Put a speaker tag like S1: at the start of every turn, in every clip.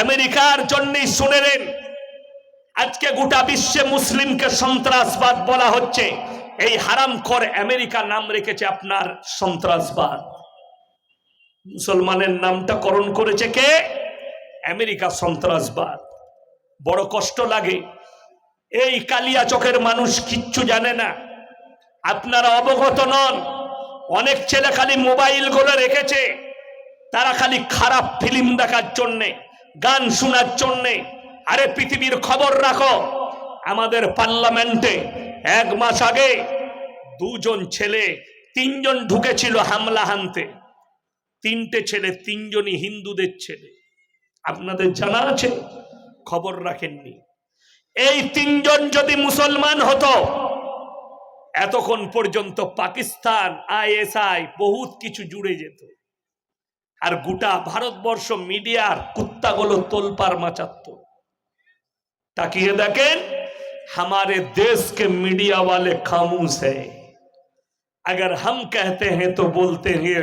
S1: আমেরিকার জন্যই শুনেলেন আজকে গোটা বিশ্বে মুসলিমকে সন্ত্রাসবাদ বলা হচ্ছে। এই হারাম কর আমেরিকা নাম রেখেছে আপনার সন্ত্রাসবাদ। মুসলমানের নামটা করণ করেছে কে? আমেরিকা সন্ত্রাসবাদ। বড় কষ্ট লাগে। এই কালিয়া চোখের মানুষ কিচ্ছু জানে না। আপনারা অবগত নন। অনেক ছেলে খালি মোবাইলগুলো রেখেছে। তারা খালি খারাপ ফিল্ম দেখার জন্যে। গান শোনার জন্যে, আরে পৃথিবীর খবর রাখো, আমাদের পার্লামেন্টে এক মাস আগে দুজন ছেলে, তিনজন ঢুকেছিল হামলা হানতে। তিনটে ছেলে, তিনজনই হিন্দুদের ছেলে। আপনাদের জানা আছে? খবর রাখেননি। এই তিনজন যদি মুসলমান হতো, এতক্ষণ পর্যন্ত পাকিস্তান, আইএসআই, বহুত কিছু জুড়ে যেত। আর গোটা ভারতবর্ষ মিডিয়ার কুত্তাগুলো তোলপার মাচাত তাকিয়ে দেখেন हमारे देश के मीडिया वाले खामोश है अगर हम कहते हैं तो बोलते हैं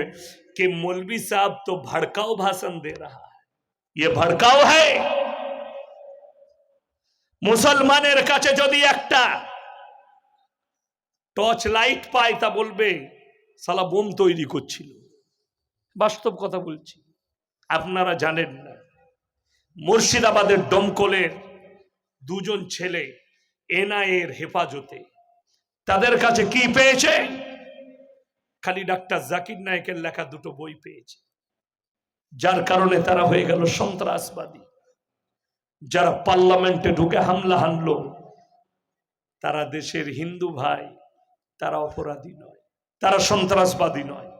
S1: कि मौलवी साहब तो भड़काऊ भाषण दे रहा है ये भड़काऊ है মুসলমানের কাছে যদি একটা টর্চ লাইট পায় তা বলবে সালা বোম তৈরি করছিল বাস্তব কথা বলছি আপনারা জানেন না মুর্শিদাবাদের ডমকলের দুজন ছেলে এনআইএর হেফাজতে। তাদের কাছে কি পেয়েছে? খালি ডাক্তার জাকির নায়কের লেখা দুটো বই পেয়েছে। যার কারণে তারা হয়ে গেল সন্ত্রাসবাদী। যারা পার্লামেন্টে ঢুকে হামলা হানল, তারা দেশের হিন্দু ভাই, তারা অপরাধী নয়, তারা সন্ত্রাসবাদী নয়।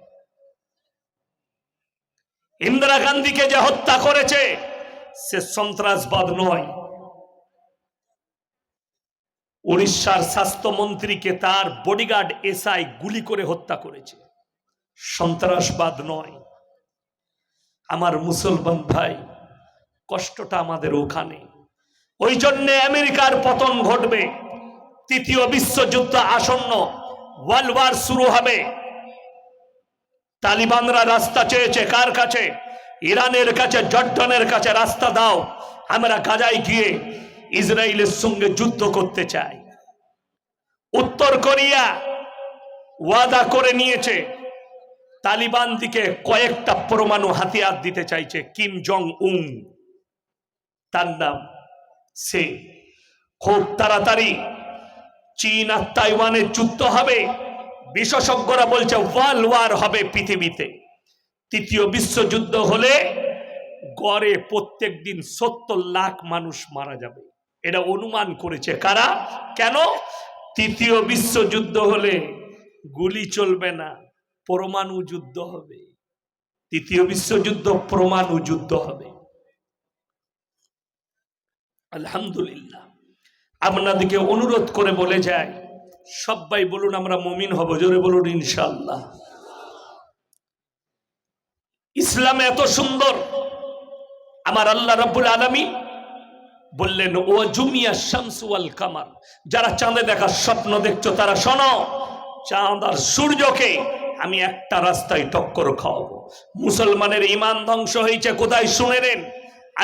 S1: ইন্দিরা গান্ধীকে যে হত্যা করেছে সে সন্ত্রাসবাদ নয়। উড়িষ্যার স্বাস্থ্যমন্ত্রীকে তার বডিগার্ড এসআই গুলি করে হত্যা করেছে। সন্ত্রাসবাদ নয়। আমার মুসলমান ভাই, কষ্টটা আমাদের ওখানে। ওই জন্য আমেরিকার পতন ঘটবে। তৃতীয় বিশ্বযুদ্ধ আসন্ন। ওয়ার্ল্ড ওয়ার শুরু হবে। তালিবানরা রাস্তা চেয়েছে কার কাছে? ইরানের কাছে, জর্ডনের কাছে রাস্তা দাও। আমরা গাজায় গিয়ে ইসরায়েলের সঙ্গে যুদ্ধ করতে চাই। উত্তর কোরিয়া ওয়াদা করে নিয়েছে, তালিবান দিকে কয়েকটা পরমাণু হাতিয়ার দিতে চাইছে, কিম জং উং তার নাম সে। খুব তাড়াতাড়ি চীন আর তাইওয়ানের যুদ্ধ হবে। বিশেষজ্ঞরা বলছে, ওয়ার্ল্ড ওয়ার হবে পৃথিবীতে। তৃতীয় বিশ্বযুদ্ধ হলে গড়ে প্রত্যেক দিন সত্তর লাখ মানুষ মারা যাবে। এটা অনুমান করেছে কারা? কেন? তৃতীয় বিশ্বযুদ্ধ হলে গুলি চলবে না, পরমাণু যুদ্ধ হবে। তৃতীয় বিশ্বযুদ্ধ পরমাণু যুদ্ধ হবে। আলহামদুলিল্লাহ। আপনাদেরকে অনুরোধ করে বলে যায় সবাই বলুন আমরা মমিন হব, জোরে বলুন ইনশাল্লাহ ইসলাম এত সুন্দর। আমার আল্লাহ রব্বুল আলমী বললেন ও জুমিয়া শামসুয়াল কামার। যারা চাঁদে দেখার স্বপ্ন দেখছ, তারা শোনো, চাঁদ আর সূর্যকে আমি একটা রাস্তায় টক্কর খাওয়াবো। মুসলমানের ইমান ধ্বংস হয়েছে, কোথায় শুনে নেন?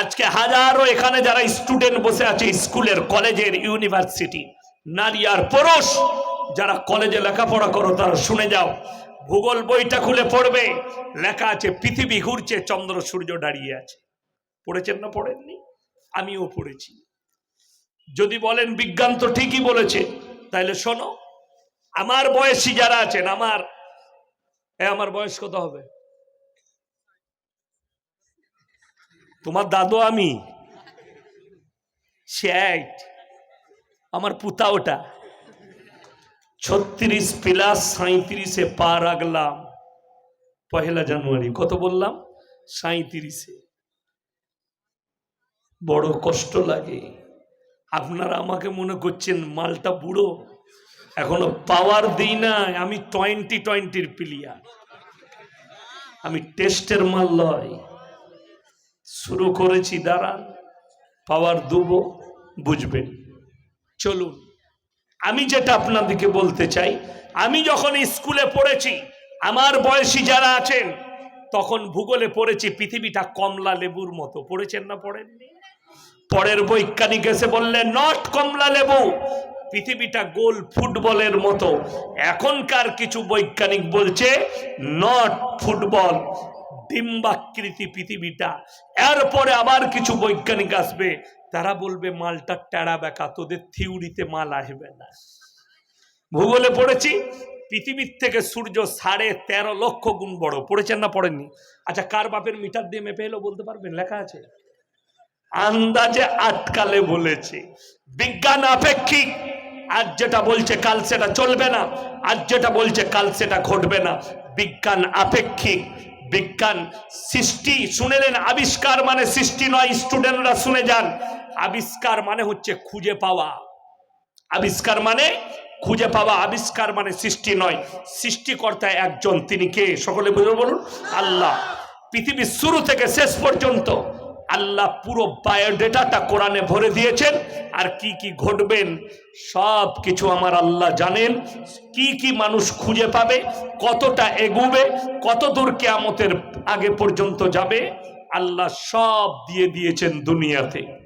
S1: আজকে হাজারো এখানে যারা স্টুডেন্ট বসে আছে, স্কুলের, কলেজের, ইউনিভার্সিটি, নারী আর পুরুষ, যারা কলেজে লেখাপড়া করো, তারা শুনে যাও ভূগোল বইটা খুলে পড়বে। লেখা আছে, পৃথিবী ঘুরছে, চন্দ্র, সূর্য দাঁড়িয়ে আছে। পড়েছেন না পড়েননি? আমিও পড়েছি। যদি বলেন বিজ্ঞান তো ঠিকই বলেছে, তাইলে শোনো, আমার বয়সী যারা আছেন, আমার, এ, আমার বয়স কত হবে? তোমার দাদু আমি? ষাট আমার পুতা ওটা। ছত্রিশ প্লাস সাঁত্রিশে পা রাখলাম পহেলা জানুয়ারি, কত বললাম? সাঁত্রিশে বড় কষ্ট লাগে। আপনারা আমাকে মনে করছেন মালটা বুড়ো, এখনও পাওয়ার দিই না আমি টোয়েন্টি টোয়েন্টির প্লেয়ার। আমি টেস্টের মাল লয়। শুরু করেছি, দাঁড়ান, পাওয়ার দেবো, বুঝবেন। চলুন। আমি যেটা আপনাদেরকে বলতে চাই, আমি যখন স্কুলে পড়েছি, আমার বয়সী যারা আছেন, তখন ভূগোলে পড়েছি, পৃথিবীটা কমলা লেবুর মতো। পড়েছেন না পড়েননি পরের বৈজ্ঞানিক এসে বললেন, নট কমলা লেবু, পৃথিবীটা গোল ফুটবলের মতো। এখনকার কিছু বৈজ্ঞানিক বলছে, নট ফুটবল, ডিম্বাকৃতি পৃথিবীটা। এরপরে আবার কিছু বৈজ্ঞানিক আসবে তারা বলবে, মালটা টেরা বেকা, তোদের থিউরিতে মাল আসবে না। ভূগোলে পড়েছি, পৃথিবীর থেকে সূর্য সাড়ে তেরো লক্ষ গুণ বড়। পড়েছেন না, পড়েননি? আচ্ছা কার বাপের মিটার দিয়ে মেপে এলো বলতে পারবেন? লেখা আছে। আন্দাজে আটকালে বলেছে। বিজ্ঞান আপেক্ষিক। আজ যেটা বলছে কাল সেটা চলবে না। আজ যেটা বলছে কাল সেটা ঘটবে না। বিজ্ঞান আপেক্ষিক। বিজ্ঞান সৃষ্টি শুনেলেন আবিষ্কার মানে সৃষ্টি নয়, স্টুডেন্টরা শুনে যান। আবিষ্কার মানে হচ্ছে খুঁজে পাওয়া। আবিষ্কার মানে খুঁজে পাওয়া, আবিষ্কার মানে সৃষ্টি নয়। সৃষ্টিকর্তা একজন, তিনি কে? সকলে বুঝে বলুন। আল্লাহ। পৃথিবীর শুরু থেকে শেষ পর্যন্ত আল্লাহ পুরো বায়োডেটাটা কোরআনে ভরে দিয়েছেন। আর কি কি ঘটবেন সব কিছু আমার আল্লাহ জানেন। কি কি মানুষ খুঁজে পাবে, কতটা এগুবে কত দূর কেয়ামতের আগে পর্যন্ত যাবে, আল্লাহ সব দিয়ে দিয়েছেন দুনিয়াতে।